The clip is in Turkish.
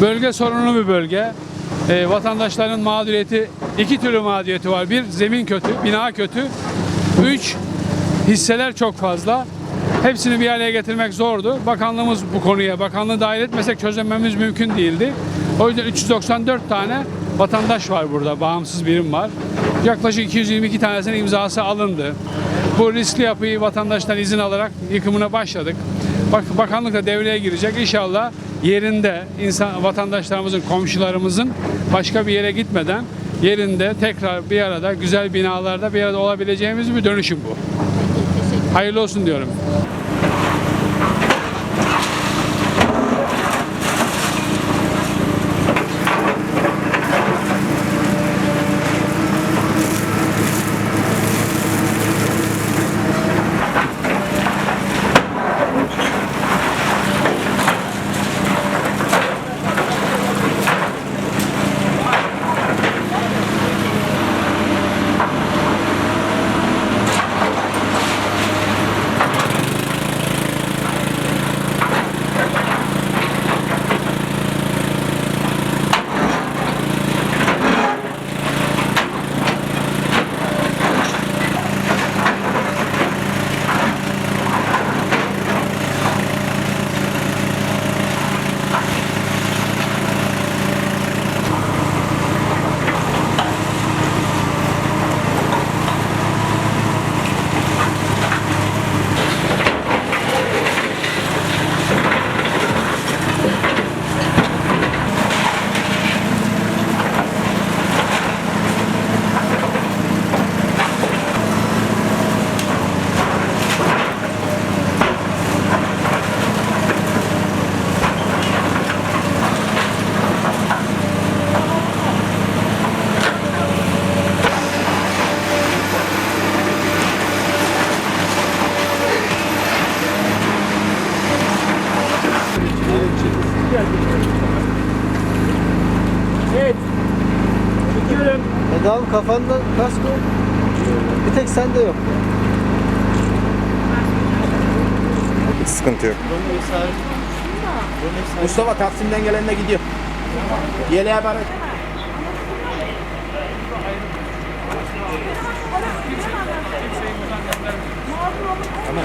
Bölge sorunlu bir bölge. Ee, vatandaşların mağduriyeti, iki türlü mağduriyeti var. Bir, zemin kötü, bina kötü. Üç, hisseler çok fazla. Hepsini bir araya getirmek zordu. Bakanlığımız bu konuya, bakanlığı dahil etmesek çözememiz mümkün değildi. O yüzden 394 tane vatandaş var burada, bağımsız birim var. Yaklaşık 222 tanesinin imzası alındı. Bu riskli yapıyı vatandaştan izin alarak yıkımına başladık. Bak, bakanlık da devreye girecek. İnşallah yerinde insan vatandaşlarımızın, komşularımızın başka bir yere gitmeden yerinde tekrar bir arada güzel binalarda bir arada olabileceğimiz bir dönüşüm bu. Hayırlı olsun diyorum. Tamam kafanda kasko bir tek sende yok. Hiç sıkıntı yok. Mustafa Taksim'den gelenle gidiyor. Yeleğe bana. Tamam.